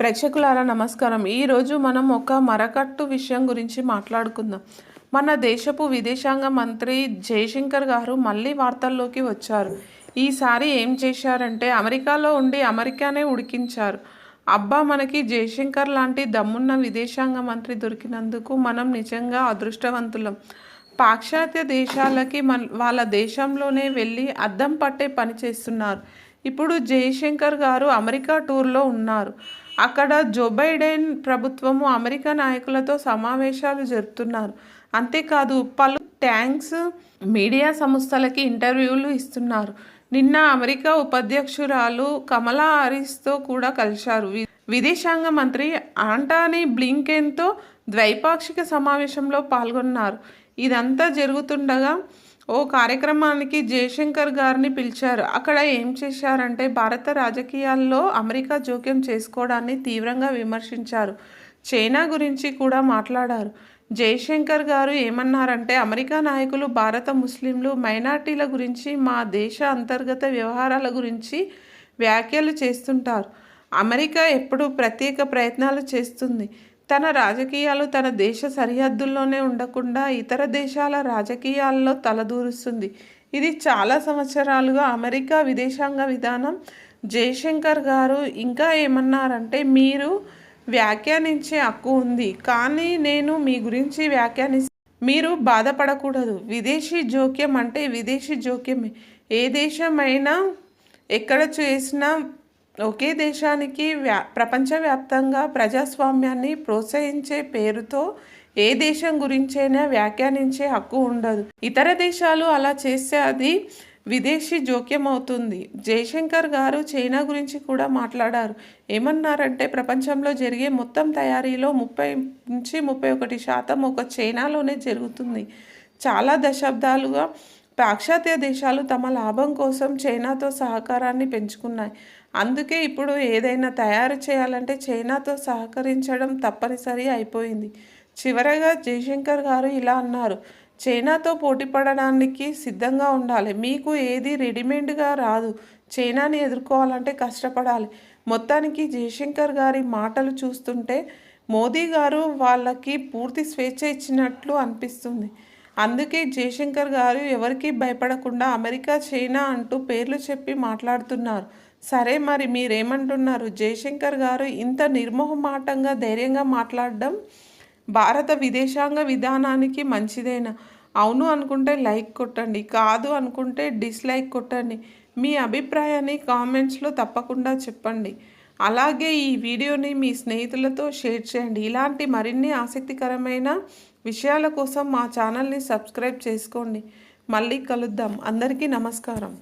ప్రేక్షకులారా నమస్కారం. ఈరోజు మనం ఒక మరకట్టు విషయం గురించి మాట్లాడుకుందాం. మన దేశపు విదేశాంగ మంత్రి జయశంకర్ గారు మళ్ళీ వార్తల్లోకి వచ్చారు. ఈసారి ఏం చేశారంటే అమెరికాలో ఉండి అమెరికానే ఉడికించారు. అబ్బా మనకి జయశంకర్ లాంటి దమ్మున్న విదేశాంగ మంత్రి దొరికినందుకు మనం నిజంగా అదృష్టవంతులం. పాశ్చాత్య దేశాలకి మన వాళ్ళ దేశంలోనే వెళ్ళి అద్దం పట్టే పని చేస్తున్నారు. ఇప్పుడు జయశంకర్ గారు అమెరికా టూర్లో ఉన్నారు. అక్కడ జో బైడెన్ ప్రభుత్వము అమెరికా నాయకులతో సమావేశాలు జరుపుతున్నారు. అంతేకాదు పలు ట్యాంక్స్ మీడియా సంస్థలకి ఇంటర్వ్యూలు ఇస్తున్నారు. నిన్న అమెరికా ఉపాధ్యక్షురాలు కమలా హారిస్తో కూడా కలిశారు. విదేశాంగ మంత్రి ఆంటానీ బ్లింకెన్తో ద్వైపాక్షిక సమావేశంలో పాల్గొన్నారు. ఇదంతా జరుగుతుండగా ఓ కార్యక్రమానికి జయశంకర్ గారిని పిలిచారు. అక్కడ ఏం చేశారంటే భారత రాజకీయాల్లో అమెరికా జోక్యం చేసుకోవడాన్ని తీవ్రంగా విమర్శించారు. చైనా గురించి కూడా మాట్లాడారు. జయశంకర్ గారు ఏమన్నారంటే అమెరికా నాయకులు భారత ముస్లింలు మైనార్టీల గురించి మా దేశ అంతర్గత వ్యవహారాల గురించి వ్యాఖ్యలు చేస్తుంటారు. అమెరికా ఎప్పుడూ ప్రత్యేక ప్రయత్నాలు చేస్తుంది. తన రాజకీయాలు తన దేశ సరిహద్దుల్లోనే ఉండకుండా ఇతర దేశాల రాజకీయాల్లో తలదూరుస్తుంది. ఇది చాలా సంవత్సరాలుగా అమెరికా విదేశాంగ విధానం. జయశంకర్ గారు ఇంకా ఏమన్నారంటే మీరు వ్యాఖ్యానించే హక్కు ఉంది కానీ నేను మీ గురించి వ్యాఖ్యాని మీరు బాధపడకూడదు. విదేశీ జోక్యం అంటే విదేశీ జోక్యమే. ఏ దేశమైనా ఎక్కడ చేసినా ఒకే దేశానికి వ్యా ప్రపంచవ్యాప్తంగా ప్రజాస్వామ్యాన్ని ప్రోత్సహించే పేరుతో ఏ దేశం గురించైనా వ్యాఖ్యానించే హక్కు ఉండదు. ఇతర దేశాలు అలా చేస్తే అది విదేశీ జోక్యం అవుతుంది జయశంకర్ గారు చైనా గురించి కూడా మాట్లాడారు. ఏమన్నారంటే ప్రపంచంలో జరిగే మొత్తం తయారీలో ముప్పై నుంచి ముప్పై ఒకటి శాతం ఒక చైనాలోనే జరుగుతుంది. చాలా దశాబ్దాలుగా పాశ్చాత్య దేశాలు తమ లాభం కోసం చైనాతో సహకారాన్ని పెంచుకున్నాయి. అందుకే ఇప్పుడు ఏదైనా తయారు చేయాలంటే చైనాతో సహకరించడం తప్పనిసరి అయిపోయింది. చివరగా జయశంకర్ గారు ఇలా అన్నారు చైనాతో పోటీపడడానికి సిద్ధంగా ఉండాలి. మీకు ఏది రెడీమేడ్గా రాదు. చైనాని ఎదుర్కోవాలంటే కష్టపడాలి. మొత్తానికి జయశంకర్ గారి మాటలు చూస్తుంటే మోదీ గారు వాళ్ళకి పూర్తి స్వేచ్ఛ ఇచ్చినట్లు అనిపిస్తుంది. అందుకే జయశంకర్ గారు ఎవరికీ భయపడకుండా అమెరికా చైనా అంటూ పేర్లు చెప్పి మాట్లాడుతున్నారు. సరే మరి మీరేమంటున్నారు? జయశంకర్ గారు ఇంత నిర్మోహమాటంగా ధైర్యంగా మాట్లాడడం భారత విదేశాంగ విధానానికి మంచిదేనా? అవును అనుకుంటే లైక్ కొట్టండి కాదు అనుకుంటే డిస్లైక్ కొట్టండి. మీ అభిప్రాయాన్ని కామెంట్స్లో తప్పకుండా చెప్పండి. అలాగే ఈ వీడియోని మీ స్నేహితులతో షేర్ చేయండి. ఇలాంటి మరిన్ని ఆసక్తికరమైన విషయాల కోసం మా ఛానల్ని సబ్స్క్రైబ్ చేసుకోండి. మళ్ళీ కలుద్దాం. అందరికీ నమస్కారం.